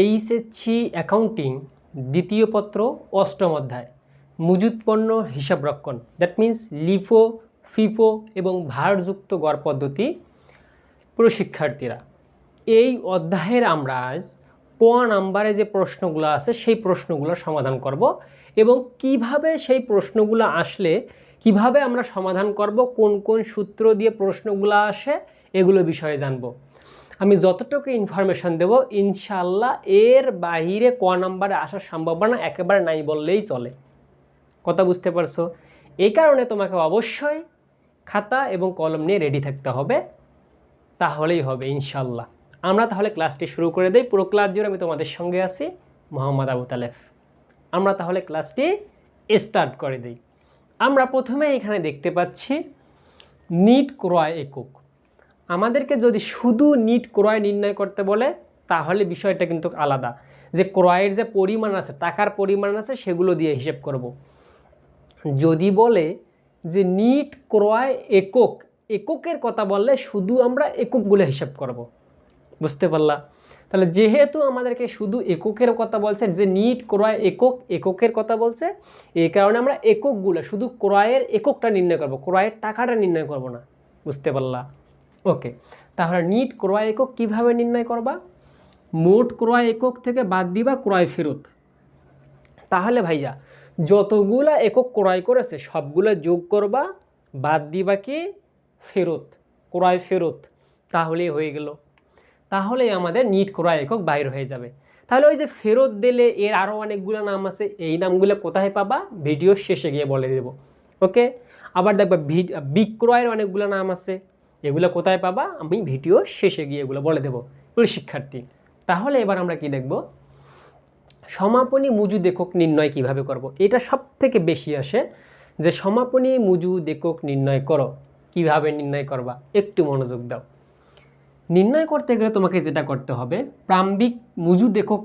HSC accounting, দ্বিতীয় পত্র, অষ্টম অধ্যায়। মজুত পণ্য, হিসাব রক্ষণ। দ্যাট মিন্স লিফো, ফিফো এবং ভারযুক্ত গড় পদ্ধতি পুরো শিক্ষার্থীরা এই অধ্যায়ের আমরা আজ ক নাম্বারে যে প্রশ্নগুলো আছে, সেই প্রশ্নগুলো সমাধান করব এবং কীভাবে সেই প্রশ্নগুলো আসলে, কীভাবে আমরা সমাধান করব, কোন কোন সূত্র দিয়ে প্রশ্নগুলো আসে, এগুলো বিষয়ে জানব। আমি যতটুকু ইনফরমেশন দেব ইনশাল্লাহ এর বাইরে ক নাম্বারে আসার সম্ভাবনা একেবারে নাই বললেই চলে। কথা বুঝতে পারছ? এই কারণে তোমাকে অবশ্যই খাতা এবং কলম নিয়ে রেডি থাকতে হবে। তাহলেই হবে ইনশাল্লাহ আমরা তাহলে ক্লাসটি শুরু করে দেই। পুরো ক্লাস জুড়ে আমি তোমাদের সঙ্গে আছি, মোহাম্মদ আবু তালেফ। আমরা তাহলে ক্লাসটি স্টার্ট করে দিই। আমরা প্রথমে এখানে দেখতে পাচ্ছি, নিট ক্রয় একক। আমাদেরকে যদি শুধু নিট ক্রয় নির্ণয় করতে বলে, তাহলে বিষয়টা কিন্তু আলাদা যে ক্রয়ের যে পরিমাণ আছে, টাকার পরিমাণ আছে, সেগুলো দিয়ে হিসেব করব। যদি বলে যে নিট ক্রয় একক, এককের কথা বললে শুধু আমরা এককগুলো হিসাব করব। বুঝতে পারলা তাহলে যেহেতু আমাদেরকে শুধু এককের কথা বলছে, যে নিট ক্রয় একক, এককের কথা বলছে, এই কারণে আমরা এককগুলো, শুধু ক্রয়ের এককটা নির্ণয় করব, ক্রয়ের টাকাটা নির্ণয় করব না বুঝতে পারলা ওকে তাহলে নিট ক্রয় একক কীভাবে নির্ণয় করবা? মোট ক্রয় একক থেকে বাদ দিবা ক্রয় ফেরত। তাহলে ভাইয়া, যতগুলা একক ক্রয় করেছে, সবগুলো যোগ করবা, বাদ দিবা কি? ফেরত, ক্রয় ফেরত। তাহলেই হয়ে গেল। তাহলেই আমাদের নিট ক্রয় একক বাইর হয়ে যাবে। তাহলে ওই যে ফেরত দিলে এর আরও অনেকগুলো নাম আছে, এই নামগুলো কোথায় পাবা? ভিডিও শেষে গিয়ে বলে দেব। ওকে আবার দেখবা বিক্রয়ের অনেকগুলো নাম আছে। এগুলো কোথায় পাবা? আমি ভিডিও শেষে গিয়ে এগুলো বলে দেবো। এগুলো শিক্ষার্থী। তাহলে এবার আমরা কি দেখব? সমাপনী মুজু একক নির্ণয় কীভাবে করব। এটা সব থেকে বেশি আসে যে সমাপনী মুজু একক নির্ণয় করো। কীভাবে নির্ণয় করবা? একটু মনোযোগ দাও। নির্ণয় করতে গেলে তোমাকে যেটা করতে হবে প্রাম্বিক মুজু একক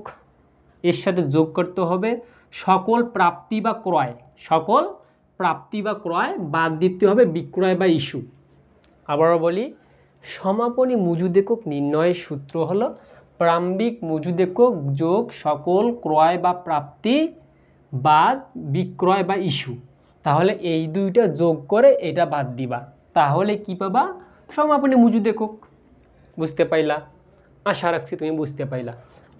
এর সাথে যোগ করতে হবে সকল প্রাপ্তি বা ক্রয়। সকল প্রাপ্তি বা ক্রয় বাদ দিতে হবে বিক্রয় বা ইস্যু। আবারও বলি, সমাপনী মজুদ একক নির্ণয়ের সূত্র হলো প্রাম্বিক মজুদ একক যোগ সকল ক্রয় বা প্রাপ্তি বা বিক্রয় বা ইস্যু। তাহলে এই দুইটা যোগ করে এটা বাদ দিবা। তাহলে কি পাবা? সমাপনী মজুদ একক বুঝতে পাইলা? আশা রাখছি তুমি বুঝতে পাইলা।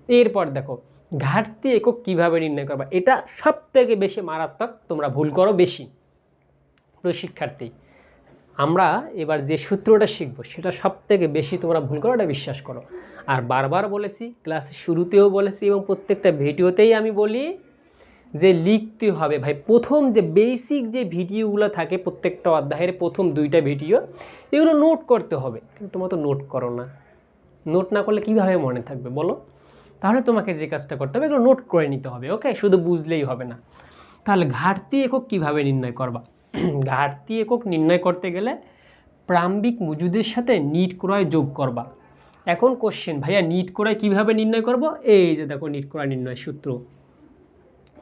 এরপর দেখো, ঘাটতি একক কীভাবে নির্ণয় করবা? এটা সব থেকে বেশি মারাত্মক, তোমরা ভুল করো বেশি। প্রিয় শিক্ষার্থী আমরা এবার যে সূত্রটা শিখব, সেটা সব থেকে বেশি তোমরা ভুল করো এটা বিশ্বাস করো। আর বারবার বলেছি ক্লাসের শুরুতেও বলেছি এবং প্রত্যেকটা ভিডিওতেই আমি বলি যে লিখতে হবে। ভাই, প্রথম যে বেসিক যে ভিডিওগুলো থাকে প্রত্যেকটা অধ্যায়ের প্রথম দুইটা ভিডিও, এগুলো নোট করতে হবে। কিন্তু তোমরা তো নোট করো না। নোট না করলে কীভাবে মনে থাকবে বলো? তাহলে তোমাকে যে কাজটা করতে হবে, এগুলো নোট করে নিতে হবে ওকে শুধু বুঝলেই হবে না। তাহলে ঘাটতি একক কীভাবে নির্ণয় করবা? ঘাটতি একক নির্ণয় করতে গেলে প্রাম্বিক মজুদের সাথে নিট ক্রয় যোগ করবা। এখন কোশ্চেন ভাইয়া, নিট ক্রয় কীভাবে নির্ণয় করব? এই যে দেখো, নিট ক্রয় নির্ণয় সূত্র।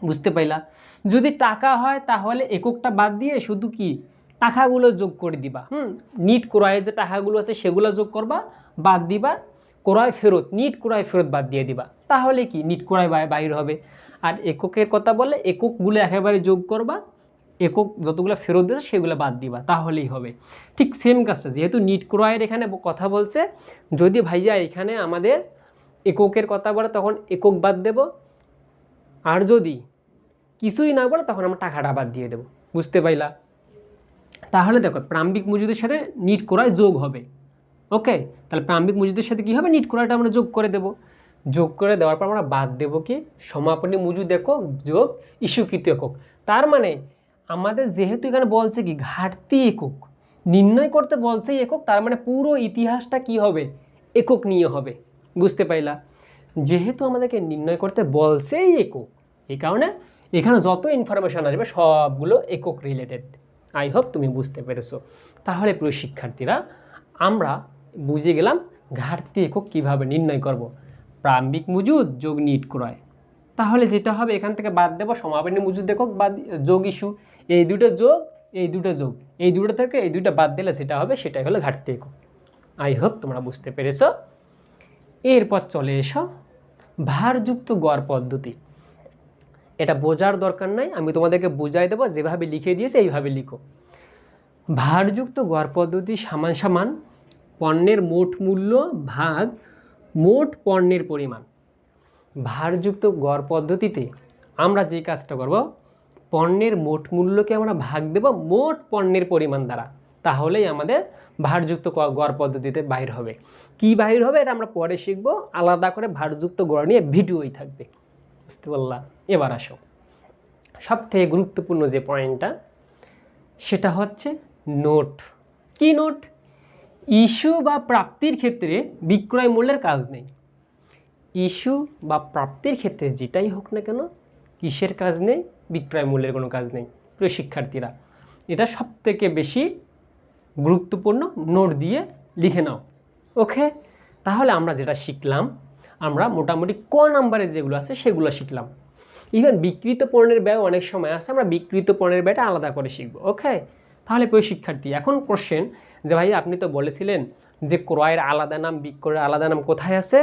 বুঝতে পাইলা? যদি টাকা হয়, তাহলে এককটা বাদ দিয়ে শুধু কি? টাকাগুলো যোগ করে দিবা। হুম? নিট ক্রয়ের যে টাকাগুলো আছে, সেগুলো যোগ করবা, বাদ দিবা, ক্রয় ফেরত, নিট ক্রয় ফেরত বাদ দিয়ে দিবা। তাহলে কি? নিট ক্রয় বাইর হবে। আর এককের কথা বলে, এককগুলো একেবারে যোগ করবা একক যতগুলো ফেরত দিয়েছে, সেগুলো বাদ দিবা, তাহলেই হবে। ঠিক সেম কাজটা, যেহেতু নিট ক্রয়ের এখানে কথা বলছে, যদি ভাইয়া এখানে আমাদের এককের কথা বলে, তখন একক বাদ দেব। আর যদি কিছুই না বলে, তখন আমরা টাকাটা বাদ দিয়ে দেবো। বুঝতে পাইলা? তাহলে দেখো প্রাম্বিক মজুদের সাথে নিট ক্রয় যোগ হবে। ওকে? তাহলে প্রাম্বিক মজুদের সাথে কী হবে? নিট ক্রয়টা আমরা যোগ করে দেব। যোগ করে দেওয়ার পর আমরা বাদ দেবো কি? সমাপনী মজুদ একক যোগ ইস্যুকৃত একক। তার মানে আমাদের যেহেতু এখানে বলছে কি, ঘাটতি একক, নির্ণয় করতে বলছে একক, তার মানে পুরো ইতিহাসটা কি হবে? একক নিয়ে হবে। বুঝতে পাইলা? যেহেতু আমাদেরকে নির্ণয় করতে বলছেই একক, এই কারণে এখানে যত ইনফরমেশান আসবে, সবগুলো একক রিলেটেড আই হোপ তুমি বুঝতে পেরেছ। তাহলে প্রিয় শিক্ষার্থীরা, আমরা বুঝে গেলাম ঘাটতি একক কীভাবে নির্ণয় করব। প্রাম্বিক মজুদ, যোগ নিট ক্রয়। তাহলে যেটা হবে, এখান থেকে বাদ দেবো সমাপনী মজুদ একক বাদ যোগ ইস্যু এই দুটো যোগ, এই দুটো যোগ, এই দুটো থেকে এই দুটো বাদ দিলে সেটা হবে, সেটাই হলো ঘাটতি একক। আই হোপ তোমরা বুঝতে পেরেছ। এরপর চলে এসো ভারযুক্ত গড় পদ্ধতি। এটা বোঝার দরকার নাই, আমি তোমাদেরকে বুঝাই দেবো, যেভাবে লিখে দিয়েছে এইভাবে লিখো। ভারযুক্ত গড় পদ্ধতি সমান সমান পণ্যের মোট মূল্য ভাগ মোট পণ্যের পরিমাণ। ভারযুক্ত গড় পদ্ধতিতে আমরা যে কাজটা করব, পণ্যের মোট মূল্যকে আমরা ভাগ দেব মোট পণ্যের পরিমাণ দ্বারা। তাহলেই আমাদের ভারযুক্ত গড় পদ্ধতিতে বাহির হবে। কি বাহির হবে এটা আমরা পরে শিখব। আলাদা করে ভারযুক্ত গড় নিয়ে ভিডিওই থাকবে। বুঝতে পারলাম? এবার আসো। সব থেকে গুরুত্বপূর্ণ যে পয়েন্টটা সেটা হচ্ছে নোট। কি নোট? ইস্যু বা প্রাপ্তির ক্ষেত্রে বিক্রয় মূল্যের কাজ নেই। ইস্যু বা প্রাপ্তির ক্ষেত্রে যেটাই হোক না কেন, কিসের কাজ নেই, বিক্রয় মূল্যের কোনো কাজ নেই, প্রিয় শিক্ষার্থীরা। এটা সব থেকে বেশি গুরুত্বপূর্ণ নোট দিয়ে লিখে নাও। ওকে তাহলে আমরা যেটা শিখলাম, আমরা মোটামুটি ক নাম্বারে যেগুলো আছে সেগুলো শিখলাম। ইভেন বিকৃত পণ্যের ব্যয় অনেক সময় আছে, আমরা বিকৃত পণ্যের ব্যয়টা আলাদা করে শিখব। ওকে তাহলে প্রিয় শিক্ষার্থী, এখন কোশ্চেন যে ভাই আপনি তো বলেছিলেন যে ক্রয়ের আলাদা নাম, বিক্রয়ের আলাদা নাম কোথায় আছে?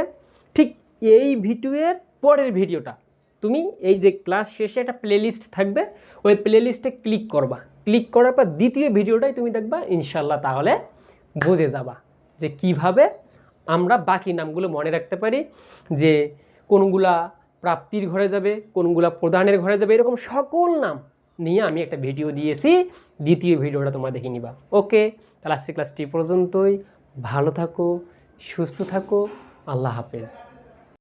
এই ভিডিওর পরের ভিডিওটা। তুমি এই যে ক্লাস শেষে একটা প্লেলিস্ট থাকবে, ওই প্লেলিস্টে ক্লিক করবা। ক্লিক করার পর দ্বিতীয় ভিডিওটাই তুমি দেখবা ইনশাল্লাহ তাহলে বুঝে যাবা যে কীভাবে আমরা বাকি নামগুলো মনে রাখতে পারি, যে কোনগুলা প্রাপ্তির ঘরে যাবে, কোনগুলা প্রদানের ঘরে যাবে, এরকম সকল নাম নিয়ে আমি একটা ভিডিও দিয়েছি, দ্বিতীয় ভিডিওটা তোমরা দেখে নিবা। ওকে, তাহলে আজকে ক্লাসটি এই পর্যন্তই। ভালো থাকো, সুস্থ থাকো, আল্লাহ হাফেজ।